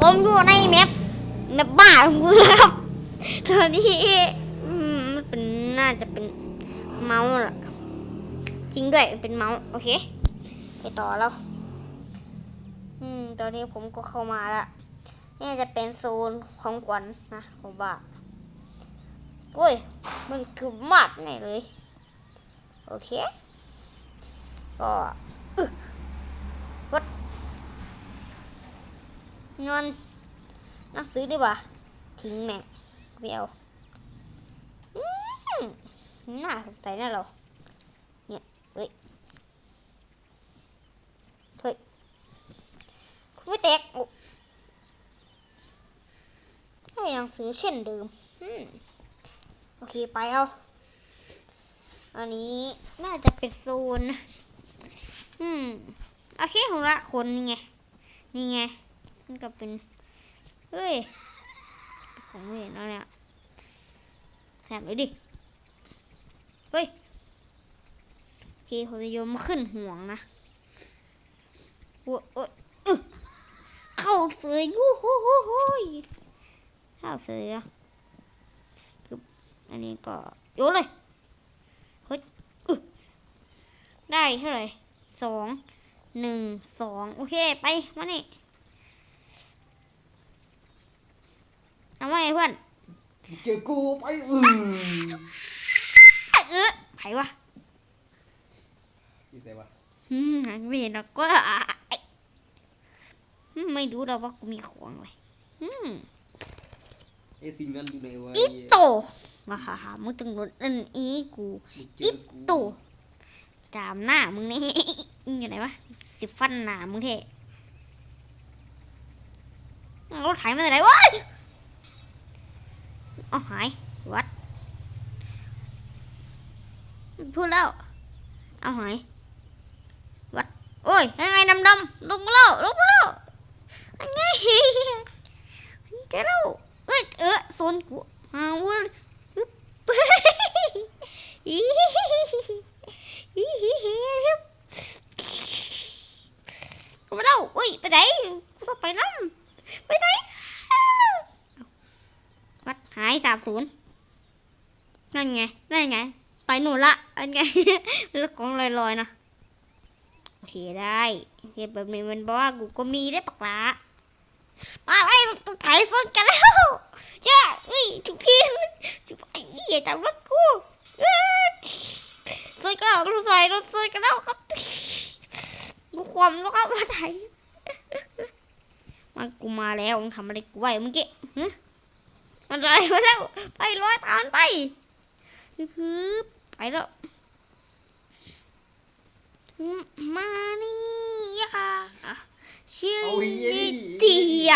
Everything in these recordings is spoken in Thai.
ผมอยู่ในแมปแมปบ้าของกูนะครับ ตอนนี้มันเป็นน่าจะเป็นเมาส์ล่ะจริงด้วยเป็นเมาส์โอเค ไปต่อแล้ว อืม ตอนนี้ผมก็เข้ามาละนี่จะเป็นโซนของขวัญนะผมว่าโอ้ย มันคือมาดแน่เลย โอเค ก็อึ๊ะวัด เงินหนักซื้อดีกว่าทิ้งแม่งไม่เอาอืมน่าสนใจนะเรา เนี่ย เฮ้ย เฮ้ย คุณไม่แตกให้หนังสือเช่นเดิม โอเค ไปเอา อันนี้น่าจะเป็นโซน อืม โอเคของละคนนี่ไง นี่ไง มันก็เป็น เฮ้ย ของเวนแล้วเนี่ยแถมเลยดิ เฮ้ย โอเคผมจะโยนมาขึ้นห่วงนะโอ้ยโอเข้าเสือยูหูหูหูเข้าเสืออันนี้ก็โยนเลยเฮ้ยได้เท่าไหร่สองหนึ่งสองโอเค ไป มานี่ เอาไว้เพื่อนเจอกูไปอือเออไผวะอยู่ไหนวะอืมไม่เห็นหรอกก็อืมไม่รู้หรอกว่ากูมีของเลยอืมไอ้สิ่งนั้นอยู่ไหนวะอีโตมาฮ่าฮ่ามึงต้องโดนอันอีกูมึงเจอีอกูโตจามหน้ามึงนี่มึงอยู่ไหนวะสิฟันหน้ามึงเท่เอารถไถมาจากไหนวะ เอาหาย วัด พูดแล้ว เอาหาย วัด โอ้ยยังไงดำดำลงแล้วลงแล้วยังไงเจอแล้วเอ้ยเออโซนกูหาวุ้นอึ๊บ อีอีกูมาแล้วอุ้ยไปไหนกูต้องไปน้ำไปไหนวัดหายสามศูนย์นั่นไงนั่นไง ไปหนูละอั นไงแล้วของลอยๆนะโอเคได้เห็นแบบนี้มันบอกว่ากูก็มีได้ปักละมาไอ้ถ่ายส้นกันแล้วเย่าเอ้ยทุกทีจุบไอ้นี่ย่าจับรถกูเอ้ยส้นกันแล้วรถใส่รถส้นกันแล้วครับกูความแล้วครับมาถ่ายมันกูมาแล้วมึงทำอะไรกูไว้เมื่อกี้ฮะมันอะไรมาแล้วไปร้อยผ่านไปฮึบไปแล้ว มมานี่ค่ะชื่อเอาเหี้ยนินี่เตีย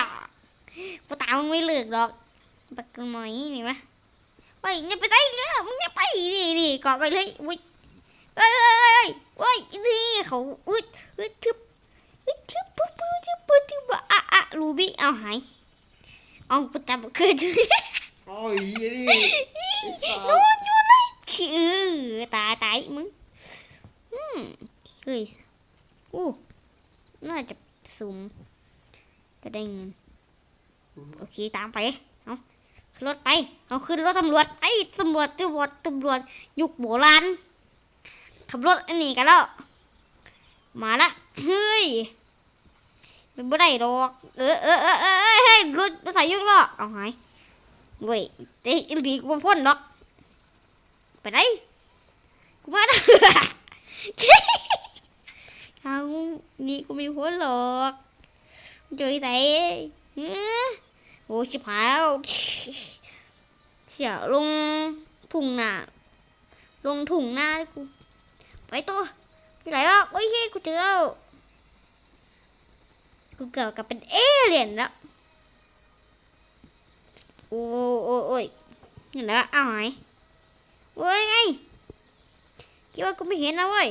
กูตามมึงไม่เลิกหรอกปักกันหน่อยนี่มะไปเนี่ยไปไหนเนี่ยมึงเนี่ยไปนี่นี่เกาะไปเลยอุ้ยเอ้ยเอ้ยเอ้ยเอ้ยนี่เขาอุ้ยอุ้ยทึบอุ้ยทึบปุ๊บปุ๊บทึบปุ๊บทึบอะอะรูบี้เอาหายเอากูจับคืนโอ้ยเหี้ยนี่ไอ้สัโน่สนอยู่ไหนคือตายตายมึงอืมเฮ้ ยอู้น่าจะสุ่มจะได้เงิน โอเค ตามไป เอาขึ้นรถไป เอาขึ้นรถตำรวจ ไอ้ตำรวจตำรวจตำรวจ ยุคโบราณขับรถอันนี้กันแล้ว มาละ เฮ้ยเป็นบ่ได้ดอกเออเออเออเออเออเฮ้ยรถรถไถยกล้อเอาหายเว้ยเตะอีหลีกูบ่พ้นดอก ไปไหนกูมาแล้ว เอานี่กูไม่พ้นหรอกจอไหนเอ้อโอ้ชิบหายแล้วเสียลงทุ่งนาลงถุงหน้าเลยกูไปตัวไปไหนวะโอ้ยเฮ้ยกูเจอแล้วกูเกิดกับเป็นเอเลี่ยนแล้วโอ้โอ้โอ้ยนี่แหละเอาไหายเว้ยไงคิดว่ากูไม่เห็นนะเว้ย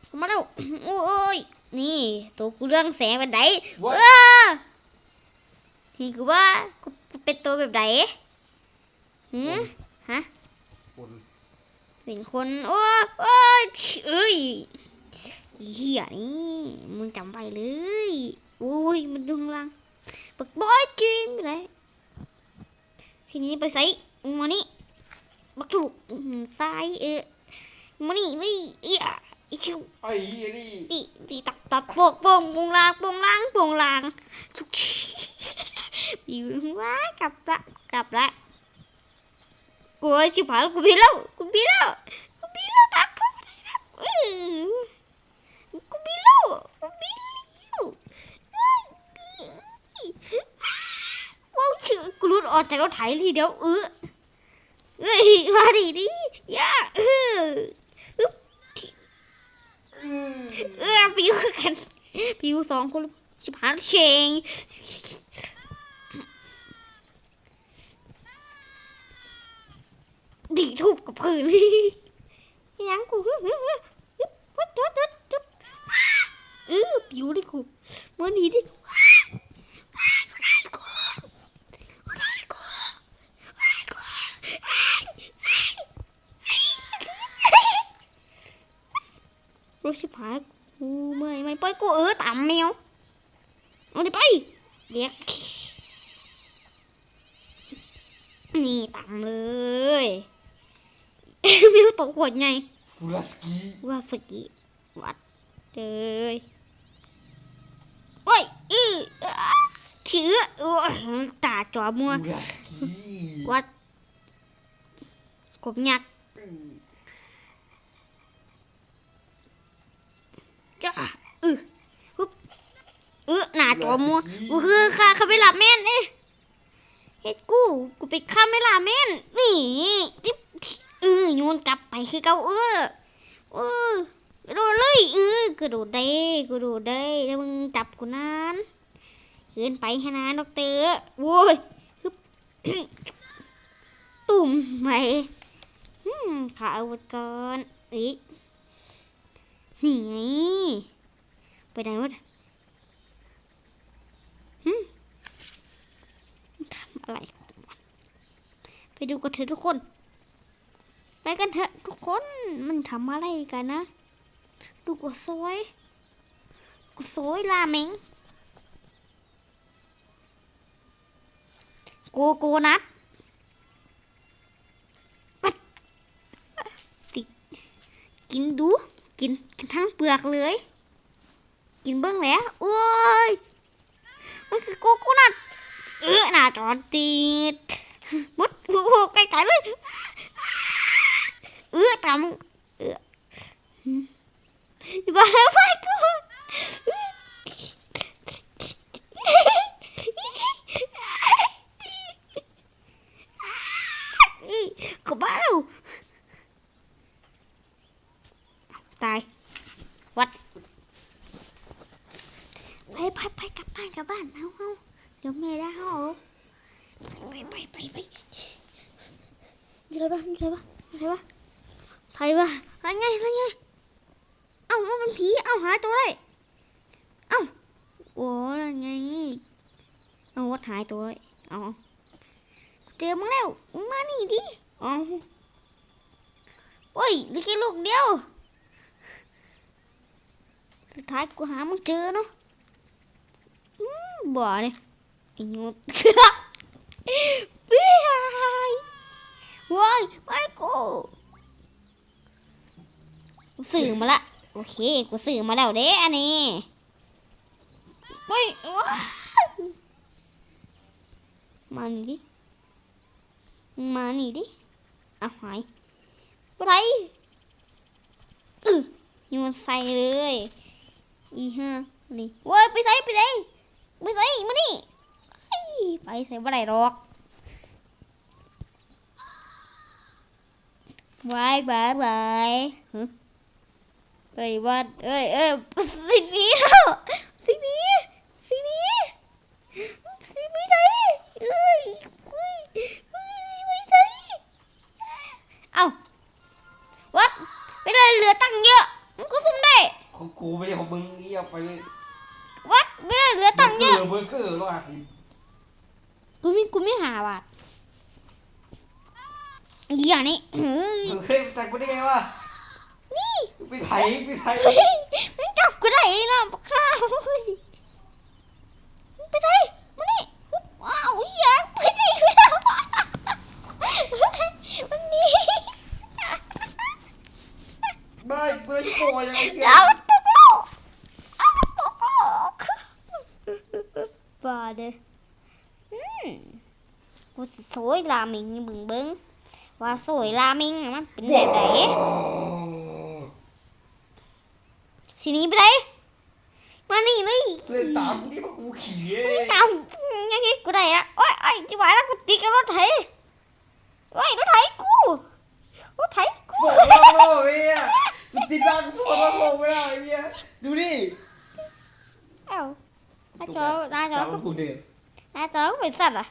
กู มาแล้วโอ้ยนี่ตัวกูเรื่องแสงแบบไหนวะเออนี่กูว่ากูเป็นตัวแบบไหนหืมคนเป็นคนโอ้ยโอ้ยเอ้ยอีเหี้ยนี่มึงจำไว้เลยอุ้ยมันดึงลังบักบอยจริงเลยทีนี้ไปใส่มานี่บักถูกอื้อหือซ้ายเออมานี่นี่เอีย อีชิวไอ้เหี้ยนี่ตีตีตับตับโปกโปงโปงลางโปงลางโปงลางชุกอยู่ว้ากลับละกลับละกูไอ้ชิบหายแล้วกูพีแล้วกูพีแล้วกูพีแล้วตักเข้าไปแล้วอื้อกูพีแล้วกูพีแล้วว้าวชื่อกูรุดออกจากรถไถทีเดียวเออเอ้ยมาดิดิย่าเออ อื้อเออปิวกันปิวสองคนชิบหายเชงดีทุบกับพื้นยังกูวัดวัดวัดเออปิวดิกูมันนี่ดิโอ้ชิบหายกูไม่ไม่ไปกูเออต่ำแมวเอาดิไปเด็กนี่ต่ำเลยแมวตกขวดไงกูรัสกี้ว่าสกิวัดเลยโอ้ยอืออะถือโอ้ยตาจอมัวกูรัสกี้วัดกบยักษ์ อหน้าจอมัวกูคือข้าข้าไปหลับแม่นเอ้ยเฮ็ดกู กูไปข้าไม่หลับแม่นนี่จิ๊บเออโยนกลับไปคือเก่าเออเออกระโดดเลยเออกระโดดได้กระโดดได้แล้วมึงจับกูนานเกินไปฮะนะดอกเตอร์โว้ยฮึบตุ่มไปอืมขาเอาไว้ก่อนเอ้ยนี่ไงไปไหนวะหึทำ อะไรไปดูกันเถอะทุกคน ไปกันเถอะทุกคนมันทำอะไรกันนะ ดูกูสวยกูสวยลาเมงโกโกนัทปัดติกินดูกินกันทั้งเปลือกเลย กินเบิ้งแล้วโอ้ยมันคือโกโกนัท ออหน้าจอติดมดโอ้โหไกลๆเลยเออทำเออบ้าไฟกูเขาบ้าแล้วตายวัดไปไปไปกลับบ้านกลับบ้านเอาเอา เดี๋ยวแม่ได้เอาไปไปไปไปอยู่ไหนบ้างอยู่ไหนบ้างอยู่ไหนบ้างใครวะอะไรไงอะไรไงเงเอาวัดหายตัวเลยเอาเจอมึงแล้วมึงมานี่ดิเอาโอ้ยเหลือแค่ลูกเดียวสุดท้ายกูหามึงเจอเนาะอืมบ่เนี่ยไฮว้ยไม่กูกูสื่อมาละ โอเค กูสื่อมาแล้วเด้อันนี้ไปว้าวมานี่ดิ มานี่ดิเอาหายไปไหนอือโยนใส่เลย อีห้านี่เว้ย ไปใส่ไปใส่ไปใส่มานี่ ไปใส่บ่ได้หรอกบายบายบายฮึเอ้ยวัดเอ้ยเอ้ยสิ่งนี้แล้วสิ่งนี้สิ่งนี้สิ่งนี้ใช่เอ้ยอุ้ยอุ้ยไม่ใช่เอ้าวัดไม่ได้เหลือตังค์เยอะมันก็ซุ่มได้ของกูไม่ใช่ของมึงเหี้ยไปเลยวัดไม่ได้เหลือตังค์เยอะเบอร์เกอร์ร้อยห้าสิบ กูมีกูมีหาบาทอีอย่างนี้เฮ้ยมึงเคยแต่งไปได้ไงวะนี่ไปไผ่ไปไผ่เฮ้ยมันกูได้เนาะบักข้าวเฮ้ยไปไหนมานี่ว้าวอยากไปไหนกูแล้ววันนี้ไม่กูเลยโกยยังไงเอาตกโลกเอาตกโลกบ้าเด้ออืม กูสิสวยราเมิงให้มึงเบิ้งว่าสวยราเมิงน่ะมันเป็นแบบไหนสีนี้ไปไหนมานี่เลยเล่นตามกูที่มากูขี่เองตามยังไงกูได้ละโอ้ยโอ้ยจิ๋วแล้วกูตีกับรถไถโอ้ยรถไถกูรถไถกูโฟนโลกเฮียมันติดบ้านกูโฟนโลกไม่ได้เฮียดูดิเอ้าหน้าจอหน้าจอตามก็กูเดินห น้าจอก็เป็นสัตว์อะ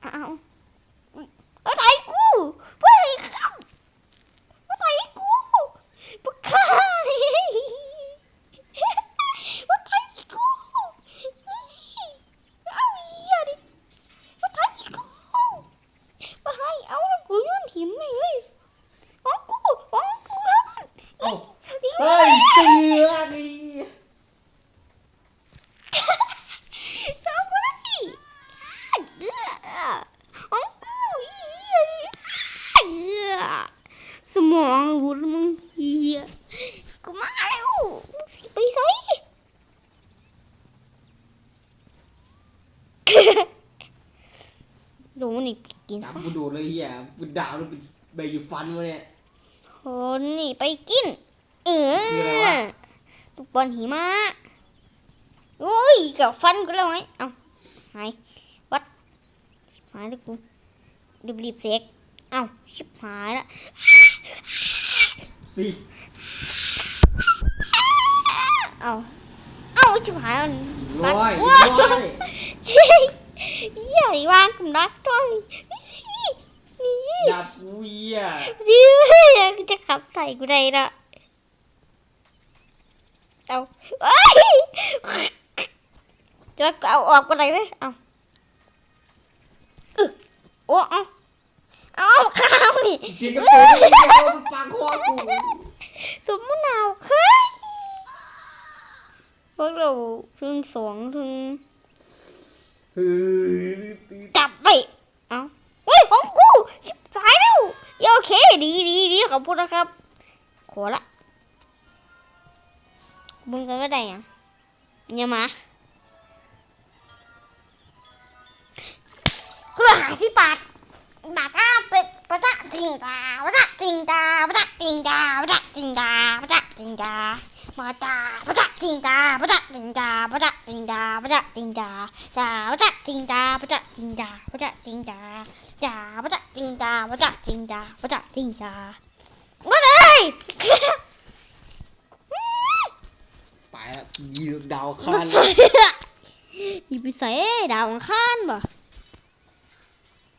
เอาวรถไถกูไปครับรถไถกูปุ๊กข้านี่รถไถกูเอาเหี้ยดิรถไถกูไปให้เอาแล้วกูโยนหิมเลยเว้ยของกูของกูเอ้เฮ้ยเสือนี่ ทำไมเอื้อของกูเหี้ยดิเอื้อสมองหูมึงเหี้ยกูมาแล้วมึงสิไปใส่ โดนนี่กิน ตามกูโดดเลยเฮียกูด่ามันเป็นใบอยู่ฟัน วะเนี่ยโดนนี่ไปกิน เอคืออะไรอวะลูกบอลหิมะโอ้ยกับฟันกูแล้วไงเอาหายวัดชิบหายแล้วกูรีบรีบๆเสกเอาชิบหายละสิ เอาเอาชิบหายแล้ว ร้อย ว้า ร้อย เชี่ยเหี้ยอีวางกุมรักด้วยนี่ ด่ากูเฮีย ดิกูจะขับใส่ กูได้ละเอาเอ้ยจะเอาออกกูได้ไหมเอาอึโอ้เอาเอาข้าวนี่จริงกับตัวเฮียมันปากคอกูสมมะนาวเฮ้ยพวกเราถึงสองถึงจับไปเอาเฮ้ยของกูชิบหายแล้วโอเคดีดีดีขอบคุณนะครับ อละมึงกันก็ได้ยังอย่ามากูหาสิบบาทบาทก็เป็นประจักจริงตาประจักจริงตาประจักจริงตาประจักจริงตาประจักจริงตามาตาประจักจริงตาประจักจริงตาประจักจริงตาประจักจริงตาจ้าประจักจริงตาประจักจริงตาประจักจริงตาจ้าประจักจริงตาประจักจริงตาประจักจริงตา มาเลยไปแล้วยีดดาวคานอีไปใส่ดาวอังคารบ่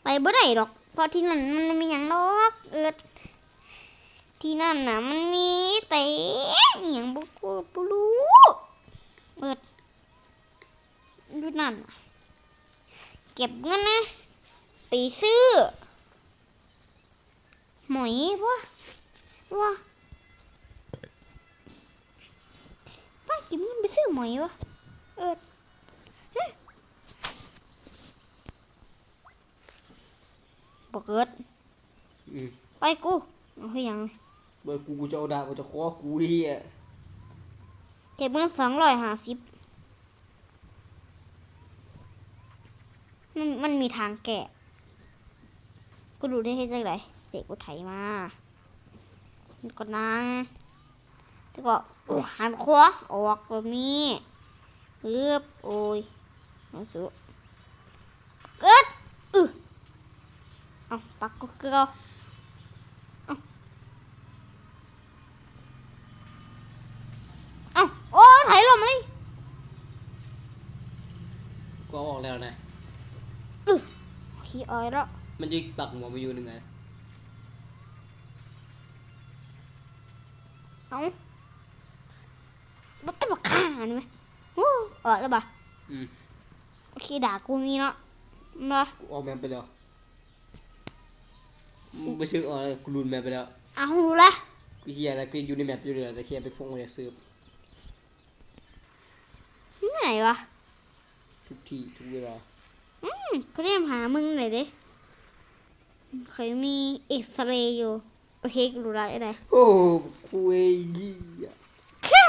ไปบ่ได้ดอกเพราะที่นั่นมันมีหยังดอกเอิดที่นั่นน่ะมันมีแต่อหยังบ่กูบ่รู้เอิดดูนั่นน่ะเก็บเงินนะไปซื้อหมอยบ่ ว่าป้าเก็บเงินไปซื้อหมอยวะเอิดบอกเกิดอืมไปกูเอาให้ยังเบอร์กูกูจะเอาดาบกูจะคอกูเฮียเก็บเงินสองร้อยห้าสิบมันมันมีทางแกะกูดูได้ให้จังไรเด็กกูไถมาแล้ว ก็นั่งแล้วก็โอ้หันขวาออกแบบนี้ปึ๊บโอ้ยน้องสุเกิดอือเอาปักกูเกลือเอ้าโอ้ไถลมเลยกูเอาออกแล้วนะขี้ออยแล้วมันจะปักหัวมาอยู่หนึ่งไง เอ้าบัตรบักข่านี่ไหมโอ้ออกแล้วบ่ะอืมโอเคด่ากูมีเนาะมากูออกแมปไปแล้วมึงไปชื่อออกแล้วกูรูนแมปไปแล้วเอาดูละกูเฮียแล้วกูอยู่ในแมปอยู่เลยแต่เฮียไปฟงเลยซื้อวะทุกที่ทุกเวลาอืมเขาเรียกหามึงหน่อยดิเคยมีเอ็กซเรย์อยู่ โอเคกูรู้ละไอ้ไหนโอ้คุยยี่อะ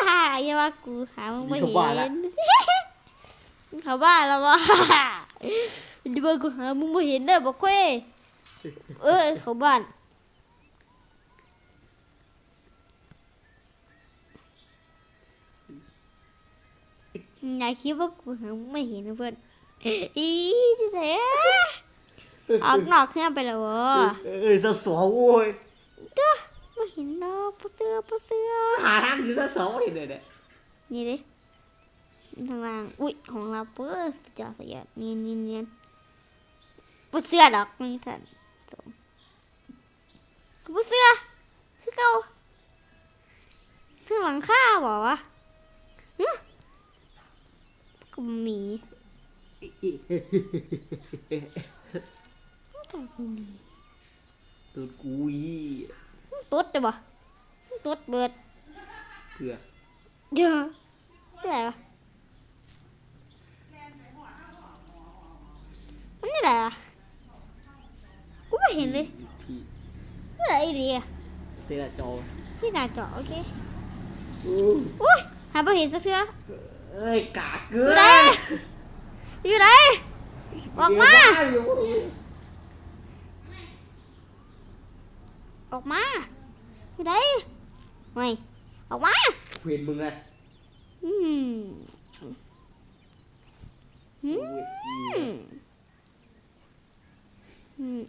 ฮ่าอย่าว่ากูหามึงไม่นี่เห็เขาบ้าละนเขาบ้าแล้ววะเดี๋ยวกูหามึงไม่เห็นเด้อบอกเว้ยเออเขาบ้านอย่าคิดว่ากูหามึงไม่เห็นนะเพื่อนอีจะไหนออกนอกเครื่องไปแล้ววะเออสะสองโว้ยไม่ เห็นดอกปะเสือปะเสือหาทางคือสะสองเห็นเลยเนี่ยนี่ดิทางล่างอุ้ยของเราเปื้อสุดยอดสุดยอดเนียนเนียนเนียนปะเสือดอกนี่สันสมปะเสือคือเก่าคือหลังคาบอกวะฮะก็หมีก็หมีตัวกูยี่ตุ๊ดเลยบ่ ตุ๊ดเบิดเกลือเดี๋ยวนี่อะไรวะมันนี่อะไรอะกูไม่เห็นเลยพี่นี่อะไรอีเดียเจรจอที่หน้าจอโอเคอู้อุ้ยหาไม่เห็นสักเทื่อเอ้ยกากเกลือยู่ไหนอยู่ไหนออกมาอยู่ออกมาอยู่ไหน ไม่ออกมาเห็นมึงไงอืมอืมอืม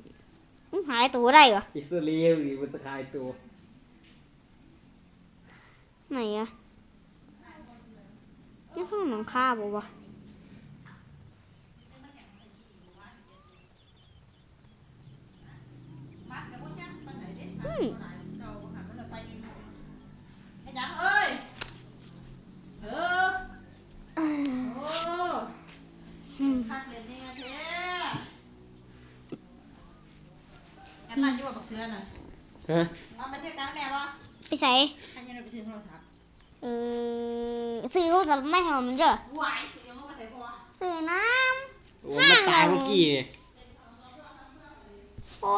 มึงหายตัวได้เหรออิสราเอลนี่มันจะคลายตัว ไหนอะนี่ข้างหลังคาบ่วะอืม ไอ้หยังเอ้ย เออ โอ้ อืม คักเรียนนี่ไงเท่ แอนนั่นอยู่กับบักเสือน่ะฮะมาไปเที่ยวกลางแดดวะไปใส่อันยังไปซื้อโทรศัพท์เออซื้อโทรศัพท์ไม่หอมมันเจ้ะหวายเดี๋ยวมึงมาใส่ตัวซื้อน้โอ้มันตายเมื่อกี้เนี่ยำโอ้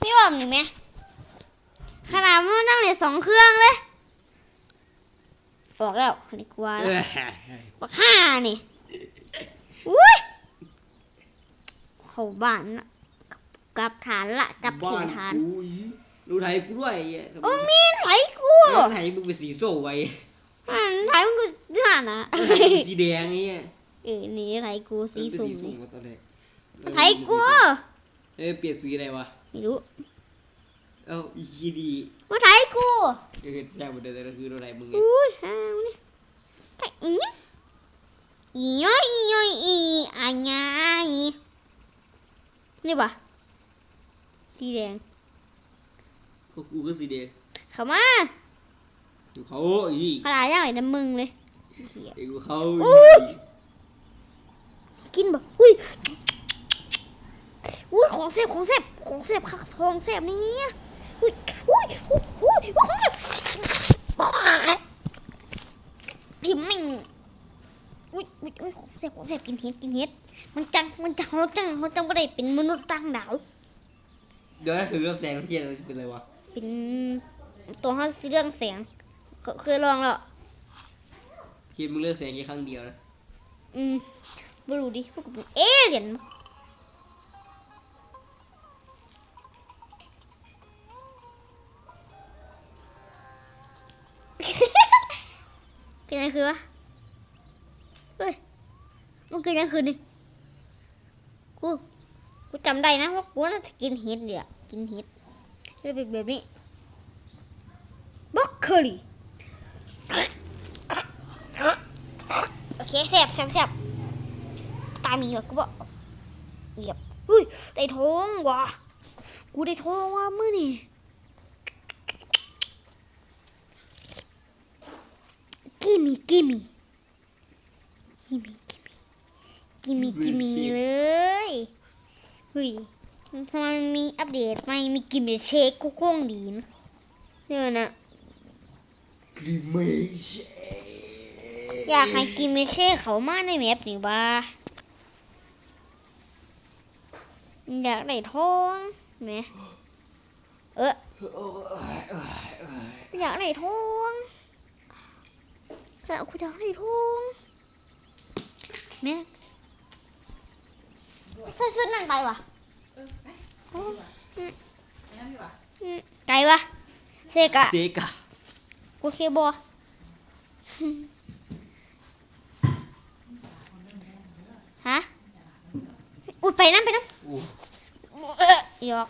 พี่บอกหน่อยไหมขนาดมันต้องเหลือสองเครื่องเลยบอกแล้วคนนี้กลัวเอแล้ว อบักห้านี่ อุ้ย เข้าบ้านละ กลับฐานละกลับถิ่นฐานบ้กูอีรู้ไทยกูด้วยไอ้เหี้ยทำไมโอ้มีนไหลกูเออไทยมึงเป็นสีส้มไว้มันไหลมันกูฐานนะไทยเป็นสีแดงไอ้เงี้ยเออนี่ไหลกูสีเป็นสุ่มสีส้มนี่มาตอนแรกไหลกูเอ้ยเปลี่ยนสีอะไรวะไม่รู้เอ้าอีกีดีมาไหลกูเออใช่หมดเลยแต่ก็คืออะไรมึงไงอุ้ยฮาวนี่ไอ้อีอีย้อยอีย้อยอีอันยายนี่ปะ สีแดงก็กูก็สีแดงเข้ามาอยู่เขาอีขนาดยังไงน้ำมึงเลยเหี้ยไอ้กูเขาอุ๊ยกินแบบอุ้ยอุ้ยของเสพของเสพของเสพคักของเสพนี่อุ้ยอุ้ยอุ้ยอุ้ยของเสพพิมพ์ไม่อุ้ยอุ้ยอุ้ยของเสพของเสพกินเห็ดกินเห็ดมันจังมันจังเขาจังเขาจังไม่ได้เป็นมนุษย์ต่างดาว เดี๋ยวถ้าถือเราแสงเทียนเราจะเป็นอะไรวะเป็นตัวเขาสีเรื่องแสงเคเคยลองแล้วคิดมึงเลือกแสงแค่ครั้งเดียวนะอืมไม่รู้ดิพวกกูเป็นเอเลี่ยนมั้งเป็นยังคือวะเฮ้ยมันคือยังคือนี่กู กูจำได้นะว่ากูน่าจะกินเห็ดเดี๋ยวกินเห็ดจะเป็นแบบนี้บล็อกเคอรี่โอเคแซ่บแซ่บแซ่บตามีเหรอกูบอกเหยียบเฮ้ยได้ท้องว่ะกูได้ท้องว่ะมื่อนี่ gimme gimme gimme gimme gimme gimme เลยเฮ้ยทำไมมันมีอัปเดตไม่มีกิมเชคก็คงดีนะเดี๋ยวนะกรีเมชอยากให้กินเมเช่เขามาในแมปนี่บ้าอยากได้ทองแหมเอออยากได้ทองอยากคุณอยากได้ทองแม่ ใส่ชุดนั่นไปวะเออไปไปดีกว่าไปนั่นดีกว่าอืมไกลวะเซกะเซกะโอเคบอฮะอุ้ยไปนั่นไปนั่นอู้เออหยอก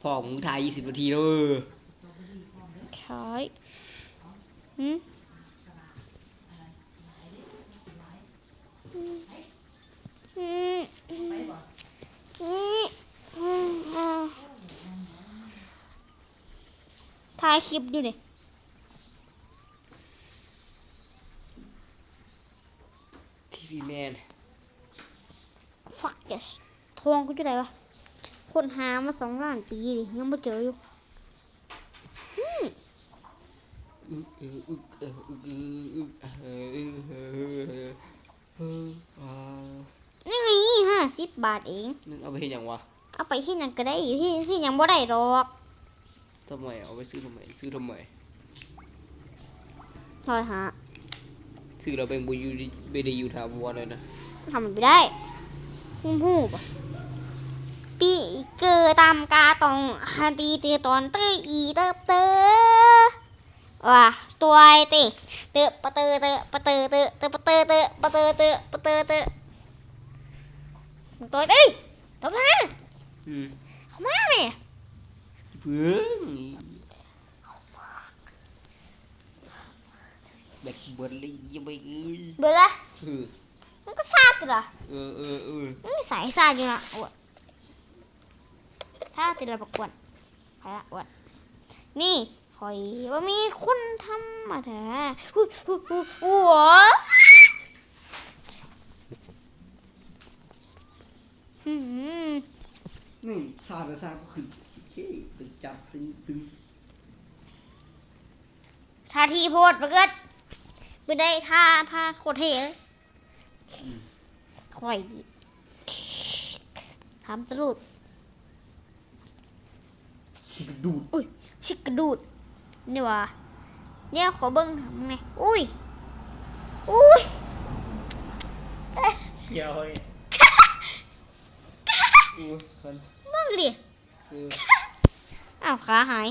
พ่อมึงถ่ายยี่สิบนาทีแล้วเออใช่หืมอืมอืมอืม ไปบ่ อืมอืมอ่าถ่ายคลิปอยู่นี่ทีวีแมนฟักเจสทองกูจะได้วะคนหามาสองล้านปีดิยังไม่เจออยู่อึกเอออึกเอออึกเอออึกเอออึกเออเอออ่ายังไงห้าสิบบาทเองนั่นเอาไปเห็นยังวะ เอาไปที่ยังก็ได้ที่ที่ยังบ่ได้ดอก ทำไมเอาไปซื้อทำไม ซื้อทำไมทอยหาซื้อเราเป็นบุยูไม่ได้อยู่ถาวรเลยนะทำมันไม่ได้หูหูปะปีเกิดตามกาตองฮันตีเตอตอนเตออีเตอเตอว่ะตัวไอเตะเตอปะเตอเตอปะเตอเตอเตอปะเตอเตอปะเตอเตอปะเตอเตอตัวเอ้ยตัวมาอืมเข้ามาแม่ เพื่อนแบกเบิร์ดเลยยังไม่เอ้ยเบื่อละเออมันก็ซาดติละเออเออเออมันไม่ใส่ซาดอยู่ละอวดซาดติละประกวดไปละอวดนี่คอยว่ามีคนทำมาแท้อุ๊ยอุ๊ยอุ๊ยหัวหืมนี่ซาดซาก็คือ เฮ้ยตึงจับตึงตึงท่าทีโพดประเกิดไม่ได้ท่าท่าโคตรเท่เลยคอยทำตลุดดูดอุ้ยชิกกระดูดนี่วะเนี่ยขอเบิ้งทำไงอุ้ยอุ้ยเอ๊ะเขียวไอ้อู้คันเบิ้งดิเอออ้าวขาหาย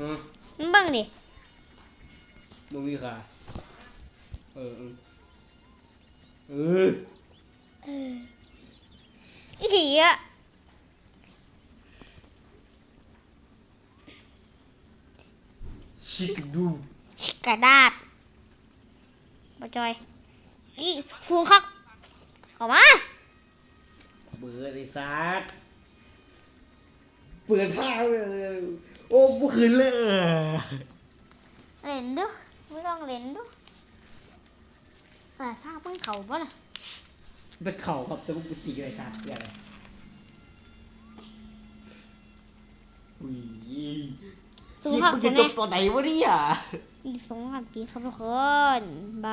ฮะมันเบิ้งดิมึงมีขาเออเออเอออีหีอะชิกดูกระดาษบจอยอีฟูงคักเข้ามาเบื่อไอ้สัส เปิดผ้าเลยโอ้บุคืนเลยเล่นดูไม่ต้องเล่นดูแต่ทราบเพิ่งเขาปะล่ะเป็นเข่าครับแต่บุกตีไอ้สัสเกี่ยอะไรอุ้ยสูงคิดคักมึงใช่จะไหมจบตอนไหนวะเนี่ยอีกสองพันปีครับทุกคน